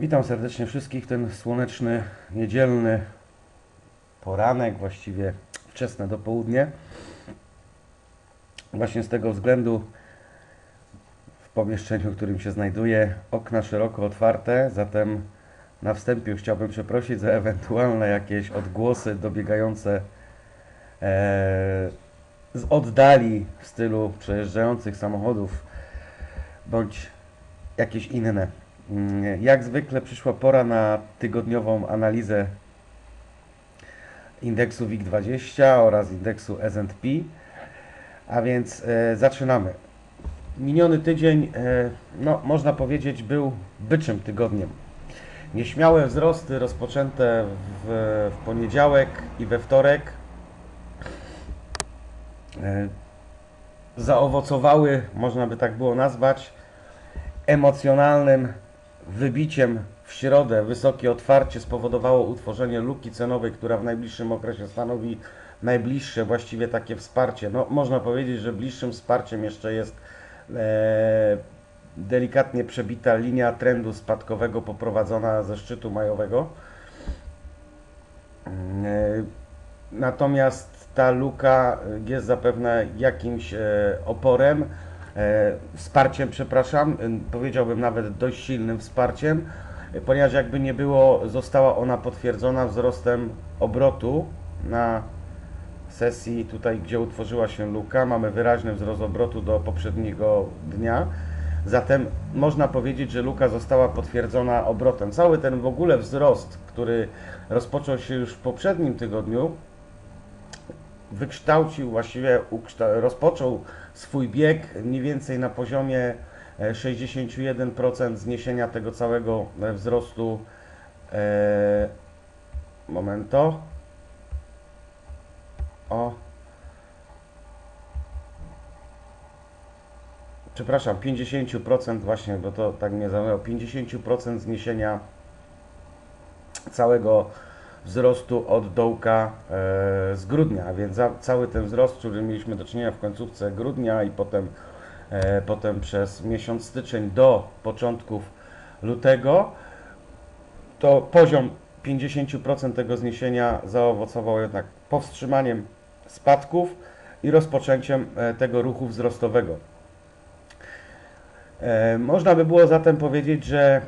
Witam serdecznie wszystkich. Ten słoneczny, niedzielny poranek, właściwie wczesne dopołudnie. Właśnie z tego względu w pomieszczeniu, w którym się znajduję, okna szeroko otwarte, zatem na wstępie chciałbym przeprosić za ewentualne jakieś odgłosy dobiegające e, z oddali w stylu przejeżdżających samochodów bądź jakieś inne. Mm, Jak zwykle przyszła pora na tygodniową analizę indeksu WIG20 oraz indeksu S&P. A więc e, zaczynamy. Miniony tydzień, e, no, można powiedzieć, był byczym tygodniem. Nieśmiałe wzrosty rozpoczęte w, w poniedziałek i we wtorek e, zaowocowały, można by tak było nazwać, emocjonalnym wybiciem w środę. Wysokie otwarcie spowodowało utworzenie luki cenowej, która w najbliższym okresie stanowi najbliższe właściwie takie wsparcie. No, można powiedzieć, że bliższym wsparciem jeszcze jest e, delikatnie przebita linia trendu spadkowego poprowadzona ze szczytu majowego. E, Natomiast ta luka jest zapewne jakimś e, oporem, wsparciem, przepraszam, e, powiedziałbym nawet dość silnym wsparciem, e, ponieważ jakby nie było, została ona potwierdzona wzrostem obrotu na sesji tutaj, gdzie utworzyła się luka. Mamy wyraźny wzrost obrotu do poprzedniego dnia. Zatem można powiedzieć, że luka została potwierdzona obrotem. Cały ten w ogóle wzrost, który rozpoczął się już w poprzednim tygodniu, wykształcił, właściwie rozpoczął swój bieg mniej więcej na poziomie e, 61% zniesienia tego całego e, wzrostu. E, momento. O. Przepraszam, 50% właśnie, bo to tak mnie zajęło. 50% zniesienia całego wzrostu od dołka e, z grudnia, a więc cały ten wzrost, który mieliśmy do czynienia w końcówce grudnia i potem, e, potem przez miesiąc styczeń do początków lutego, to poziom 50% tego zniesienia zaowocował jednak powstrzymaniem spadków i rozpoczęciem e, tego ruchu wzrostowego. Można by było zatem powiedzieć, że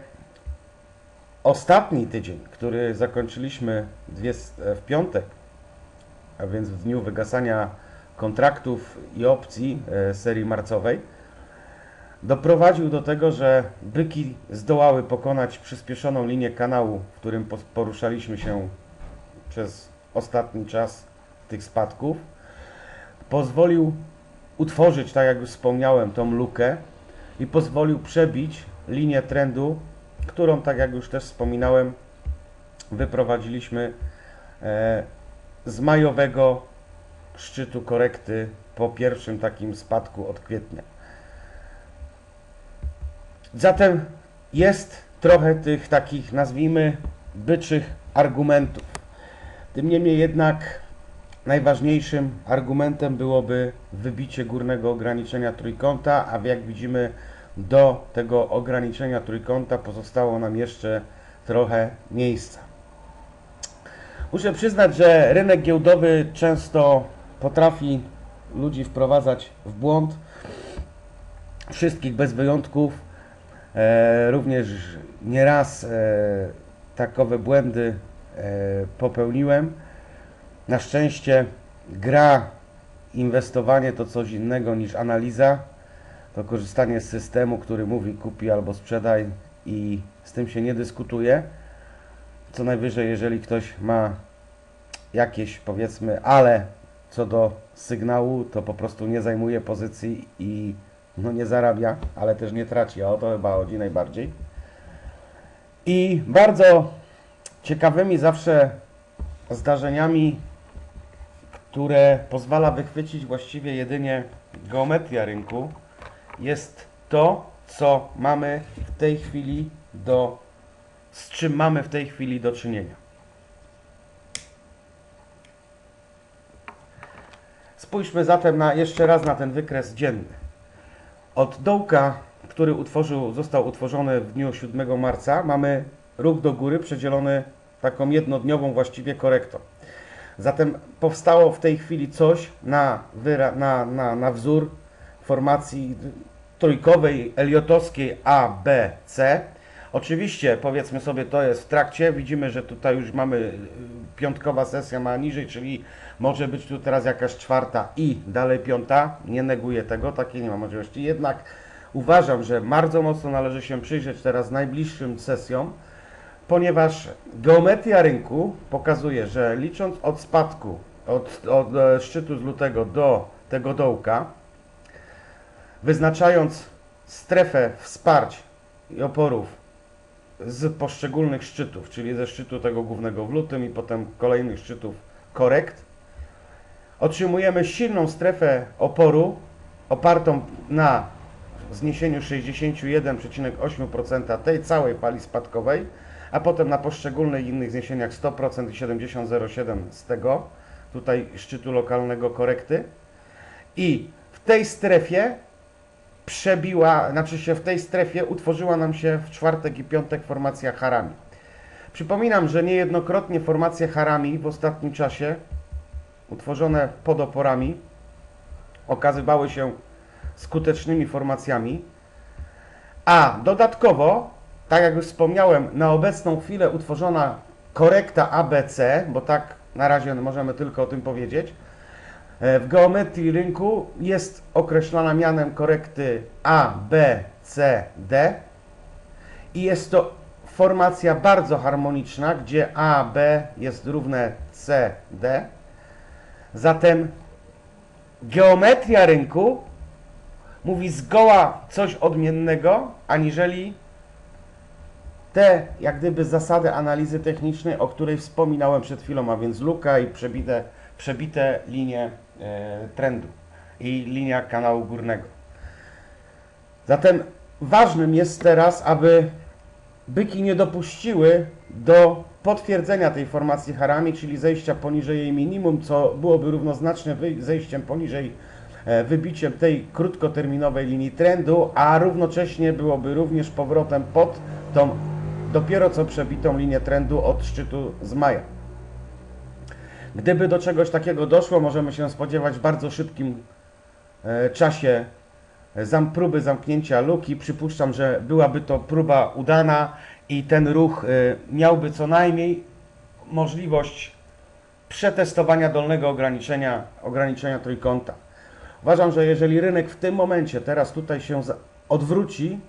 Ostatni tydzień, który zakończyliśmy w piątek, a więc w dniu wygasania kontraktów i opcji e, serii marcowej, doprowadził do tego, że byki zdołały pokonać przyspieszoną linię kanału, w którym poruszaliśmy się przez ostatni czas tych spadków. Pozwolił utworzyć, tak jak już wspomniałem, tą lukę i pozwolił przebić linię trendu którą, tak jak już też wspominałem, wyprowadziliśmy e, z majowego szczytu korekty po pierwszym takim spadku od kwietnia. Zatem jest trochę tych takich, nazwijmy, byczych argumentów. Tym niemniej jednak najważniejszym argumentem byłoby wybicie górnego ograniczenia trójkąta, a jak widzimy do tego ograniczenia trójkąta pozostało nam jeszcze trochę miejsca. Muszę przyznać, że rynek giełdowy często potrafi ludzi wprowadzać w błąd. Wszystkich bez wyjątków. E, również nieraz e, takowe błędy e, popełniłem. Na szczęście gra, inwestowanie to coś innego niż analiza to korzystanie z systemu, który mówi kupi albo sprzedaj i z tym się nie dyskutuje. Co najwyżej, jeżeli ktoś ma jakieś powiedzmy ale co do sygnału, to po prostu nie zajmuje pozycji i no nie zarabia, ale też nie traci, a o to chyba chodzi najbardziej. I bardzo ciekawymi zawsze zdarzeniami, które pozwala wychwycić właściwie jedynie geometria rynku, jest to, co mamy w tej chwili do, z czym mamy w tej chwili do czynienia. Spójrzmy zatem na, jeszcze raz na ten wykres dzienny. Od dołka, który utworzył, został utworzony w dniu 7 marca, mamy ruch do góry przedzielony taką jednodniową właściwie korektą. Zatem powstało w tej chwili coś na, na, na, na wzór formacji trójkowej, eliotowskiej A, B, C. Oczywiście, powiedzmy sobie, to jest w trakcie. Widzimy, że tutaj już mamy y, piątkowa sesja ma niżej, czyli może być tu teraz jakaś czwarta i dalej piąta. Nie neguję tego, takiej nie ma możliwości. Jednak uważam, że bardzo mocno należy się przyjrzeć teraz najbliższym sesjom, ponieważ geometria rynku pokazuje, że licząc od spadku, od, od e, szczytu z lutego do tego dołka, wyznaczając strefę wsparć i oporów z poszczególnych szczytów, czyli ze szczytu tego głównego w lutym i potem kolejnych szczytów korekt, otrzymujemy silną strefę oporu opartą na zniesieniu 61,8% tej całej fali spadkowej, a potem na poszczególnych innych zniesieniach 100% i 70,07% z tego, tutaj szczytu lokalnego korekty. I w tej strefie przebiła, znaczy się w tej strefie utworzyła nam się w czwartek i piątek formacja Harami. Przypominam, że niejednokrotnie formacje Harami w ostatnim czasie, utworzone pod oporami, okazywały się skutecznymi formacjami, a dodatkowo, tak jak już wspomniałem, na obecną chwilę utworzona korekta ABC, bo tak na razie możemy tylko o tym powiedzieć, w geometrii rynku jest określana mianem korekty A, B, C, D i jest to formacja bardzo harmoniczna, gdzie A, B jest równe C, D. Zatem geometria rynku mówi zgoła coś odmiennego, aniżeli te, jak gdyby, zasady analizy technicznej, o której wspominałem przed chwilą, a więc luka i przebite, przebite linie e, trendu i linia kanału górnego. Zatem ważnym jest teraz, aby byki nie dopuściły do potwierdzenia tej formacji harami, czyli zejścia poniżej jej minimum, co byłoby równoznaczne zejściem poniżej e, wybiciem tej krótkoterminowej linii trendu, a równocześnie byłoby również powrotem pod tą dopiero co przebitą linię trendu od szczytu z maja. Gdyby do czegoś takiego doszło, możemy się spodziewać w bardzo szybkim e, czasie zam, próby zamknięcia luki. Przypuszczam, że byłaby to próba udana i ten ruch e, miałby co najmniej możliwość przetestowania dolnego ograniczenia, ograniczenia trójkąta. Uważam, że jeżeli rynek w tym momencie, teraz tutaj się odwróci,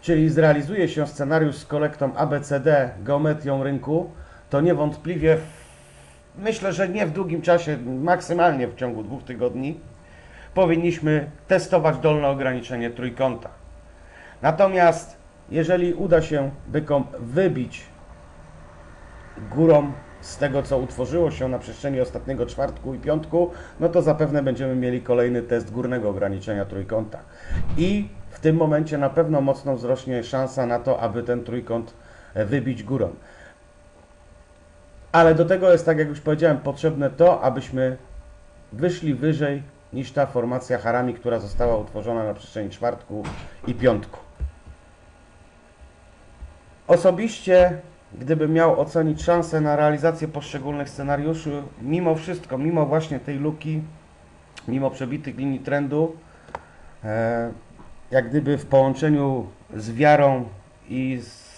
czyli zrealizuje się scenariusz z kolektą ABCD, geometrią rynku, to niewątpliwie, w- myślę, że nie w długim czasie, maksymalnie w ciągu dwóch tygodni, powinniśmy testować dolne ograniczenie trójkąta. Natomiast jeżeli uda się bykom wybić górą z tego, co utworzyło się na przestrzeni ostatniego czwartku i piątku, no to zapewne będziemy mieli kolejny test górnego ograniczenia trójkąta. I w tym momencie na pewno mocno wzrośnie szansa na to, aby ten trójkąt wybić górą. Ale do tego jest, tak jak już powiedziałem, potrzebne to, abyśmy wyszli wyżej niż ta formacja harami, która została utworzona na przestrzeni czwartku i piątku. Osobiście, gdybym miał ocenić szanse na realizację poszczególnych scenariuszy, mimo wszystko, mimo właśnie tej luki, mimo przebitych linii trendu, e, jak gdyby w połączeniu z wiarą i z,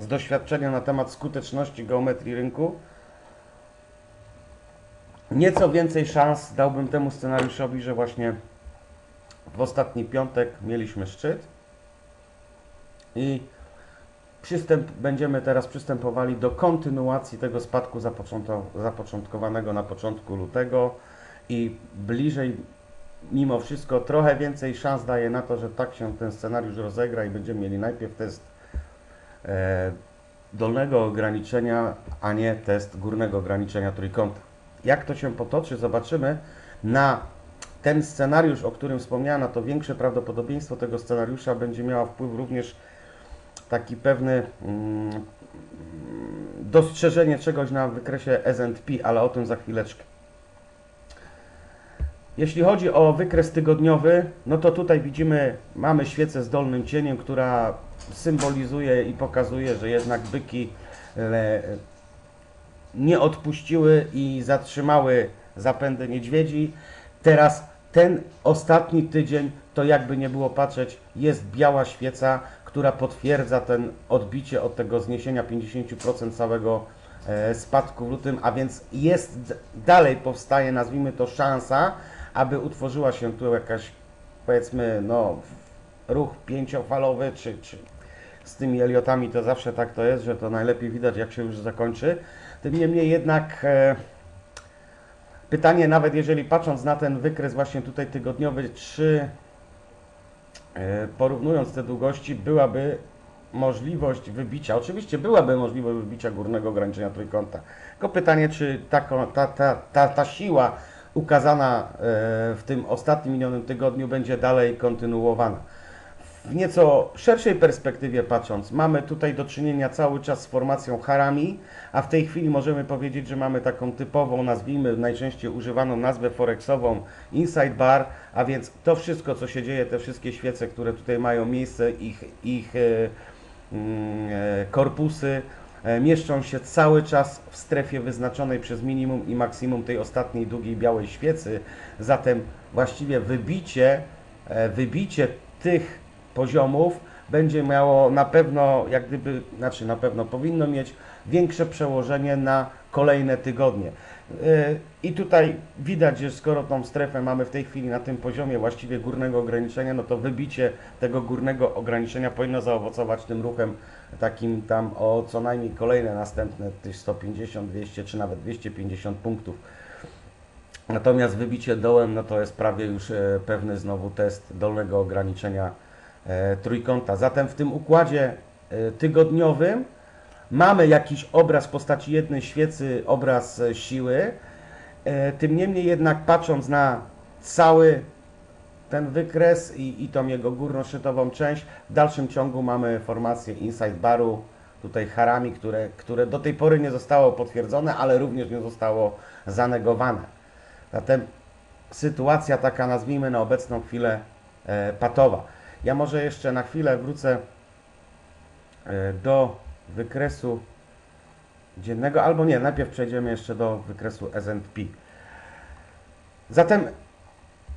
z doświadczeniem na temat skuteczności geometrii rynku, nieco więcej szans dałbym temu scenariuszowi, że właśnie w ostatni piątek mieliśmy szczyt. I przystęp, będziemy teraz przystępowali do kontynuacji tego spadku zapoczątko- zapoczątkowanego na początku lutego. I bliżej, mimo wszystko, trochę więcej szans daje na to, że tak się ten scenariusz rozegra i będziemy mieli najpierw test dolnego ograniczenia, a nie test górnego ograniczenia trójkąta. Jak to się potoczy, zobaczymy. Na ten scenariusz, o którym wspomniałem, na to większe prawdopodobieństwo tego scenariusza będzie miała wpływ również taki pewny mm, dostrzeżenie czegoś na wykresie S&P, ale o tym za chwileczkę. Jeśli chodzi o wykres tygodniowy, no to tutaj widzimy, mamy świecę z dolnym cieniem, która symbolizuje i pokazuje, że jednak byki e, nie odpuściły i zatrzymały zapędy niedźwiedzi. Teraz ten ostatni tydzień, to jakby nie było patrzeć, jest biała świeca, która potwierdza ten odbicie od tego zniesienia 50% całego e, spadku w lutym, a więc jest dalej powstaje, nazwijmy to szansa, aby utworzyła się tu jakaś powiedzmy no ruch pięciofalowy, czy, czy z tymi Eliotami to zawsze tak to jest, że to najlepiej widać jak się już zakończy. Tym niemniej jednak e, pytanie nawet jeżeli patrząc na ten wykres właśnie tutaj tygodniowy, czy e, porównując te długości byłaby możliwość wybicia, oczywiście byłaby możliwość wybicia górnego ograniczenia trójkąta. Tylko pytanie, czy ta, ta, ta, ta, ta siła ukazana e, w tym ostatnim minionym tygodniu będzie dalej kontynuowana. W nieco szerszej perspektywie patrząc, mamy tutaj do czynienia cały czas z formacją harami, a w tej chwili możemy powiedzieć, że mamy taką typową, nazwijmy najczęściej używaną nazwę forexową inside bar, a więc to wszystko, co się dzieje, te wszystkie świece, które tutaj mają miejsce, ich, ich e, mm, e, korpusy mieszczą się cały czas w strefie wyznaczonej przez minimum i maksimum tej ostatniej długiej białej świecy. Zatem właściwie wybicie, e, wybicie tych poziomów będzie miało na pewno, jak gdyby, znaczy na pewno powinno mieć większe przełożenie na kolejne tygodnie. Yy, I tutaj widać, że skoro tą strefę mamy w tej chwili na tym poziomie właściwie górnego ograniczenia, no to wybicie tego górnego ograniczenia powinno zaowocować tym ruchem takim tam o co najmniej kolejne następne tych 150, 200 czy nawet 250 punktów. Natomiast wybicie dołem, no to jest prawie już e, pewny znowu test dolnego ograniczenia e, trójkąta. Zatem w tym układzie e, tygodniowym mamy jakiś obraz w postaci jednej świecy, obraz siły. Tym niemniej jednak patrząc na cały ten wykres i, i tą jego górnoszytową część, w dalszym ciągu mamy formację inside baru, tutaj harami, które, które do tej pory nie zostało potwierdzone, ale również nie zostało zanegowane. Zatem sytuacja taka, nazwijmy na obecną chwilę, e, patowa. Ja może jeszcze na chwilę wrócę e, do wykresu dziennego, albo nie, najpierw przejdziemy jeszcze do wykresu S&P. Zatem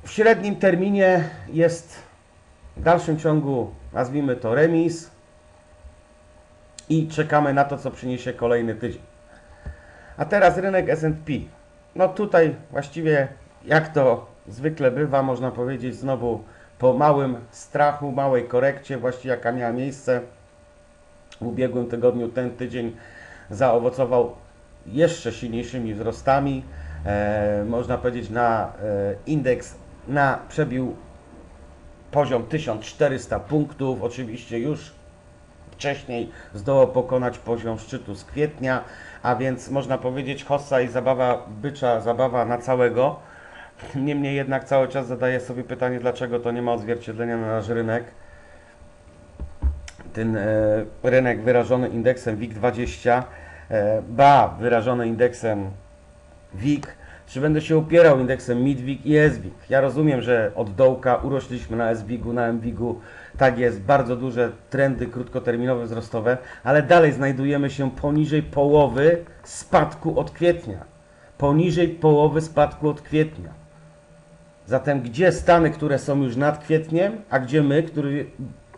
w średnim terminie jest w dalszym ciągu, nazwijmy to remis i czekamy na to, co przyniesie kolejny tydzień. A teraz rynek S&P. No tutaj właściwie, jak to zwykle bywa, można powiedzieć znowu po małym strachu, małej korekcie, właściwie jaka miała miejsce w ubiegłym tygodniu, ten tydzień zaowocował jeszcze silniejszymi wzrostami. E, można powiedzieć na e, indeks na przebił poziom 1400 punktów. Oczywiście już wcześniej zdołał pokonać poziom szczytu z kwietnia, a więc można powiedzieć hossa i zabawa bycza, zabawa na całego. Niemniej jednak cały czas zadaję sobie pytanie, dlaczego to nie ma odzwierciedlenia na nasz rynek. Ten e, rynek wyrażony indeksem WIG20, e, ba, wyrażony indeksem WIG, czy będę się upierał indeksem MIDWIG i SWIG. Ja rozumiem, że od dołka urośliśmy na SWIG-u, na MWIG-u, tak jest, bardzo duże trendy krótkoterminowe wzrostowe, ale dalej znajdujemy się poniżej połowy spadku od kwietnia. Poniżej połowy spadku od kwietnia. Zatem gdzie Stany, które są już nad kwietniem, a gdzie my, który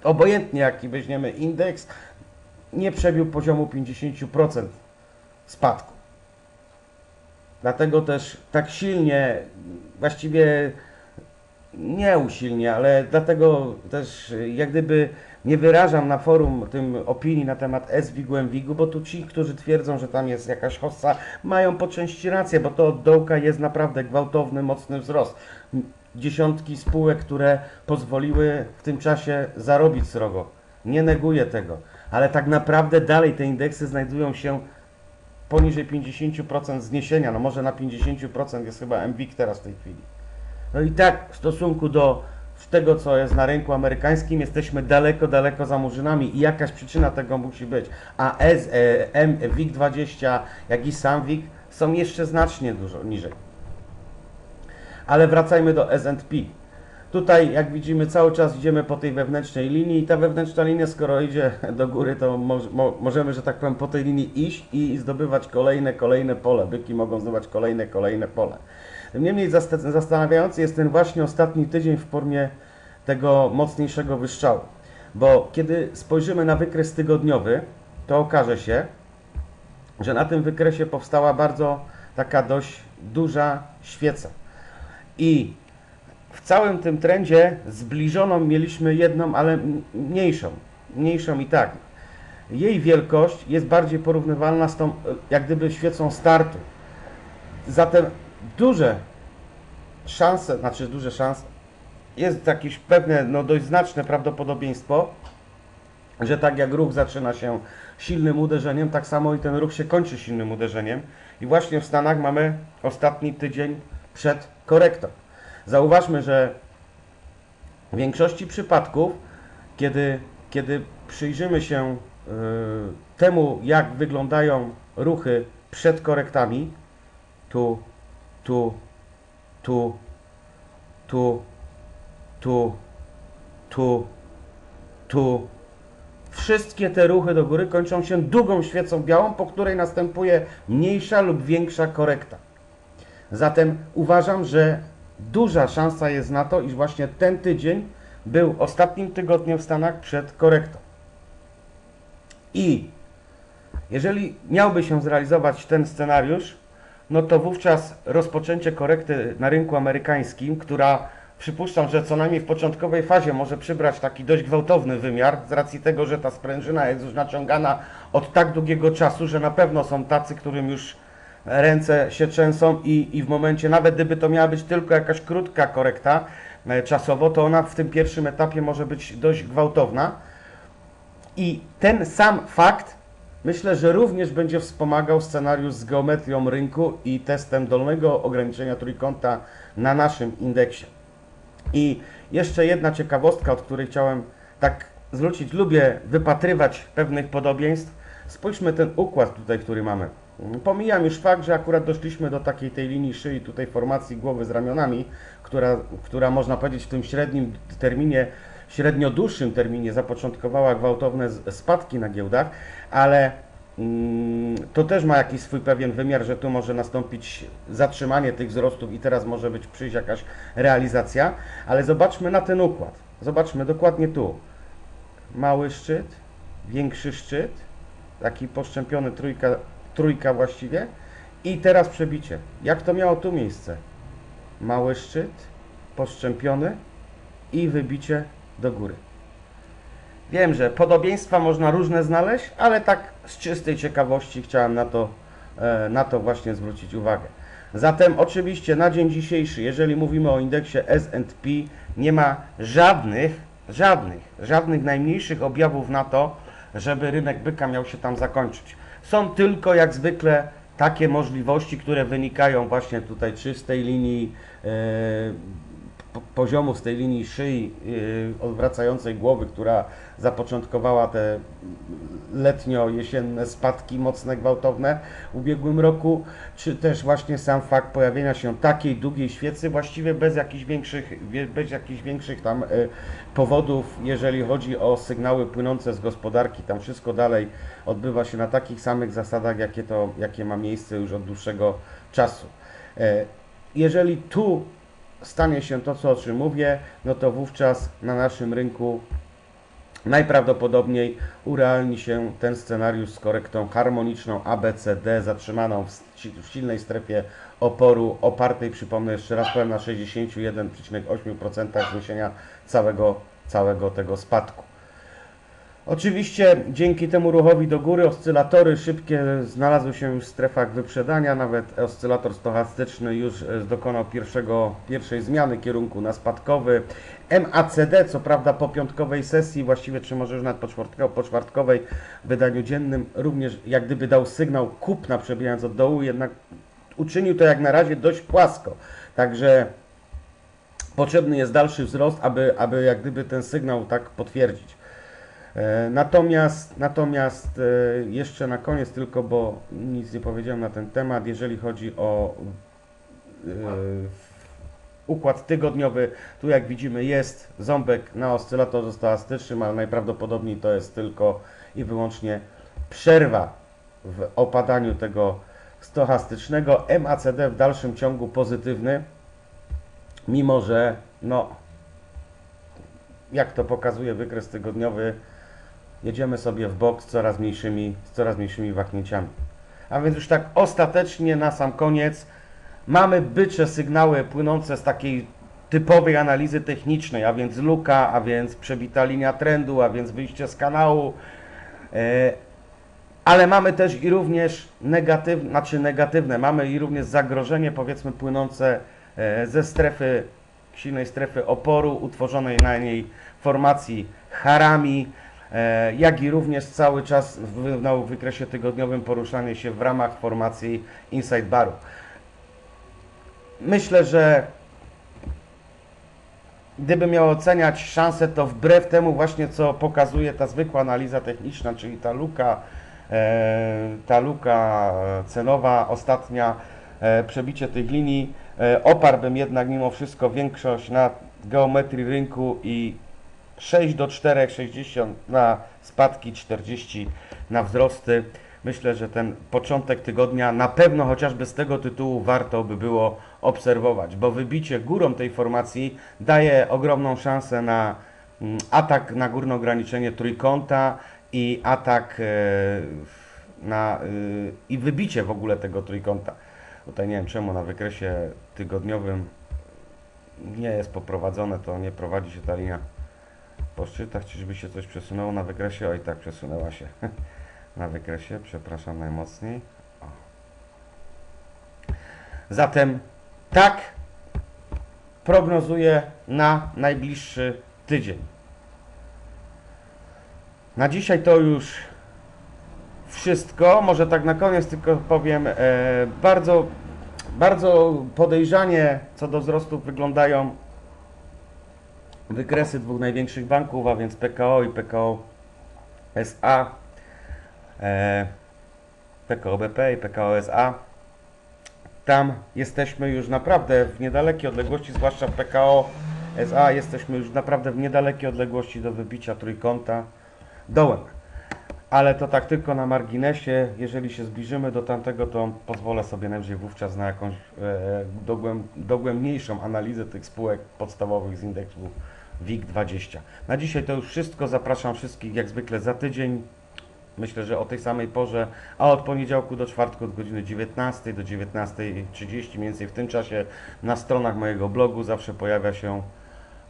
obojętnie jaki weźmiemy indeks, nie przebił poziomu 50% spadku. Dlatego też tak silnie, właściwie nie usilnie, ale dlatego też jak gdyby nie wyrażam na forum tym opinii na temat SWIG-u, MWIG-u, bo tu ci, którzy twierdzą, że tam jest jakaś hossa, mają po części rację, bo to od dołka jest naprawdę gwałtowny, mocny wzrost. Dziesiątki spółek, które pozwoliły w tym czasie zarobić srogo. Nie neguję tego, ale tak naprawdę dalej te indeksy znajdują się poniżej 50% zniesienia, no może na 50% jest chyba MWIG teraz w tej chwili. No i tak w stosunku do tego, co jest na rynku amerykańskim, jesteśmy daleko, daleko za murzynami i jakaś przyczyna tego musi być. A S, e, M, WIG20, jak i sam WIG są jeszcze znacznie dużo niżej. Ale wracajmy do S&P. Tutaj, jak widzimy, cały czas idziemy po tej wewnętrznej linii i ta wewnętrzna linia, skoro idzie do góry, to moż- mo- możemy, że tak powiem, po tej linii iść i zdobywać kolejne, kolejne pole. Byki mogą zdobywać kolejne, kolejne pole. Niemniej zasta- zastanawiający jest ten właśnie ostatni tydzień w formie tego mocniejszego wystrzału. Bo kiedy spojrzymy na wykres tygodniowy, to okaże się, że na tym wykresie powstała bardzo taka dość duża świeca. I w całym tym trendzie zbliżoną mieliśmy jedną, ale mniejszą. Mniejszą i tak. Jej wielkość jest bardziej porównywalna z tą, e, jak gdyby, świecą startu. Zatem duże szanse, znaczy duże szanse, jest jakieś pewne, no dość znaczne prawdopodobieństwo, że tak jak ruch zaczyna się silnym uderzeniem, tak samo i ten ruch się kończy silnym uderzeniem. I właśnie w Stanach mamy ostatni tydzień przed korektą. Zauważmy, że w większości przypadków, kiedy, kiedy przyjrzymy się y, temu, jak wyglądają ruchy przed korektami, tu, tu, tu, tu, tu, tu, tu, Wszystkie te ruchy do góry kończą się długą świecą białą, po której następuje mniejsza lub większa korekta. Zatem uważam, że duża szansa jest na to, iż właśnie ten tydzień był ostatnim tygodniem w Stanach przed korektą. I jeżeli miałby się zrealizować ten scenariusz, no to wówczas rozpoczęcie korekty na rynku amerykańskim, która przypuszczam, że co najmniej w początkowej fazie może przybrać taki dość gwałtowny wymiar, z racji tego, że ta sprężyna jest już naciągana od tak długiego czasu, że na pewno są tacy, którym już ręce się trzęsą i, i w momencie, nawet gdyby to miała być tylko jakaś krótka korekta e, czasowo, to ona w tym pierwszym etapie może być dość gwałtowna. I ten sam fakt myślę, że również będzie wspomagał scenariusz z geometrią rynku i testem dolnego ograniczenia trójkąta na naszym indeksie. I jeszcze jedna ciekawostka, od której chciałem tak zwrócić, lubię wypatrywać pewnych podobieństw. Spójrzmy ten układ tutaj, który mamy. Pomijam już fakt, że akurat doszliśmy do takiej tej linii szyi, tutaj formacji głowy z ramionami, która, która można powiedzieć w tym średnim terminie, średnio dłuższym terminie zapoczątkowała gwałtowne spadki na giełdach, ale mm, to też ma jakiś swój pewien wymiar, że tu może nastąpić zatrzymanie tych wzrostów i teraz może być przyjść jakaś realizacja, ale zobaczmy na ten układ. Zobaczmy dokładnie tu. Mały szczyt, większy szczyt, taki poszczępiony trójka, trójka właściwie i teraz przebicie. Jak to miało tu miejsce? Mały szczyt, poszczępiony i wybicie do góry. Wiem, że podobieństwa można różne znaleźć, ale tak z czystej ciekawości chciałem na to, e, na to właśnie zwrócić uwagę. Zatem oczywiście na dzień dzisiejszy, jeżeli mówimy o indeksie S&P, nie ma żadnych, żadnych, żadnych najmniejszych objawów na to, żeby rynek byka miał się tam zakończyć. Są tylko jak zwykle takie możliwości, które wynikają właśnie tutaj czy z tej linii po- poziomu, z tej linii szyi e, odwracającej głowy, która zapoczątkowała te letnio-jesienne spadki mocne, gwałtowne w ubiegłym roku, czy też właśnie sam fakt pojawienia się takiej długiej świecy właściwie bez jakichś większych, bez jakichś większych tam e, powodów, jeżeli chodzi o sygnały płynące z gospodarki. Tam wszystko dalej odbywa się na takich samych zasadach, jakie, to, jakie ma miejsce już od dłuższego czasu. E, Jeżeli tu stanie się to, co o czym mówię, no to wówczas na naszym rynku najprawdopodobniej urealni się ten scenariusz z korektą harmoniczną ABCD zatrzymaną w, silnej strefie oporu opartej, przypomnę jeszcze raz, powiem na 61,8% zniesienia całego, całego tego spadku. Oczywiście dzięki temu ruchowi do góry oscylatory szybkie znalazły się w strefach wyprzedania, nawet oscylator stochastyczny już e, dokonał pierwszego, pierwszej zmiany kierunku na spadkowy. MACD, co prawda po piątkowej sesji, właściwie czy może już nawet po, czwartko, po czwartkowej wydaniu dziennym, również jak gdyby dał sygnał kupna przebijając od dołu, jednak uczynił to jak na razie dość płasko. Także potrzebny jest dalszy wzrost, aby, aby jak gdyby ten sygnał tak potwierdzić. E, Natomiast, natomiast e, jeszcze na koniec tylko, bo nic nie powiedziałem na ten temat, jeżeli chodzi o e, układ tygodniowy. Tu jak widzimy jest ząbek na oscylatorze stochastycznym, ale najprawdopodobniej to jest tylko i wyłącznie przerwa w opadaniu tego stochastycznego. MACD w dalszym ciągu pozytywny, mimo że no jak to pokazuje wykres tygodniowy, jedziemy sobie w bok z coraz mniejszymi, z coraz mniejszymi wahnięciami. A więc już tak ostatecznie na sam koniec mamy bycze sygnały płynące z takiej typowej analizy technicznej, a więc luka, a więc przebita linia trendu, a więc wyjście z kanału. E, ale mamy też i również negatywne, znaczy negatywne, mamy i również zagrożenie powiedzmy płynące e, ze strefy, silnej strefy oporu utworzonej na niej formacji harami, jak i również cały czas w, na wykresie tygodniowym poruszanie się w ramach formacji inside baru. Myślę, że gdybym miał oceniać szanse, to wbrew temu właśnie, co pokazuje ta zwykła analiza techniczna, czyli ta luka, e, ta luka cenowa, ostatnia, e, przebicie tych linii, e, oparłbym jednak mimo wszystko większość na geometrii rynku i 6 do 4, 60 na spadki, 40 na wzrosty. Myślę, że ten początek tygodnia na pewno chociażby z tego tytułu warto by było obserwować, bo wybicie górą tej formacji daje ogromną szansę na mm, atak na górne ograniczenie trójkąta i atak e, na e, i wybicie w ogóle tego trójkąta. Tutaj nie wiem czemu na wykresie tygodniowym nie jest poprowadzone, to nie prowadzi się ta linia po szczytach, czyżby się coś przesunęło na wykresie? Oj, tak, przesunęła się na wykresie, przepraszam najmocniej. O. Zatem tak prognozuję na najbliższy tydzień. Na dzisiaj to już wszystko. Może tak na koniec tylko powiem, e, bardzo, bardzo podejrzanie co do wzrostów wyglądają wykresy dwóch największych banków, a więc PKO i PKO SA, e, PKO BP i PKO SA. Tam jesteśmy już naprawdę w niedalekiej odległości, zwłaszcza w PKO SA, jesteśmy już naprawdę w niedalekiej odległości do wybicia trójkąta dołem. Ale to tak tylko na marginesie. Jeżeli się zbliżymy do tamtego, to pozwolę sobie najwyżej wówczas na jakąś e, dogłęb, dogłębniejszą analizę tych spółek podstawowych z indeksu WIG20. Na dzisiaj to już wszystko. Zapraszam wszystkich jak zwykle za tydzień. Myślę, że o tej samej porze, a od poniedziałku do czwartku od godziny 19 do 19.30, mniej więcej w tym czasie na stronach mojego blogu zawsze pojawia się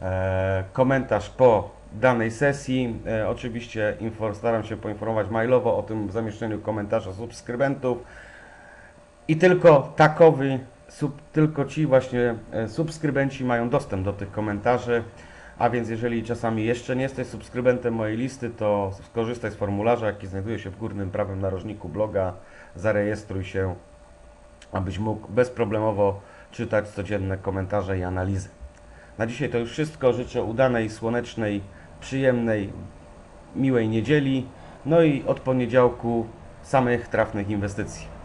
e, komentarz po danej sesji. E, oczywiście info, staram się poinformować mailowo o tym zamieszczeniu komentarza subskrybentów i tylko takowy, sub, tylko ci właśnie e, subskrybenci mają dostęp do tych komentarzy. A więc jeżeli czasami jeszcze nie jesteś subskrybentem mojej listy, to skorzystaj z formularza, jaki znajduje się w górnym prawym narożniku bloga. Zarejestruj się, abyś mógł bezproblemowo czytać codzienne komentarze i analizy. Na dzisiaj to już wszystko. Życzę udanej, słonecznej, przyjemnej, miłej niedzieli. No i od poniedziałku samych trafnych inwestycji.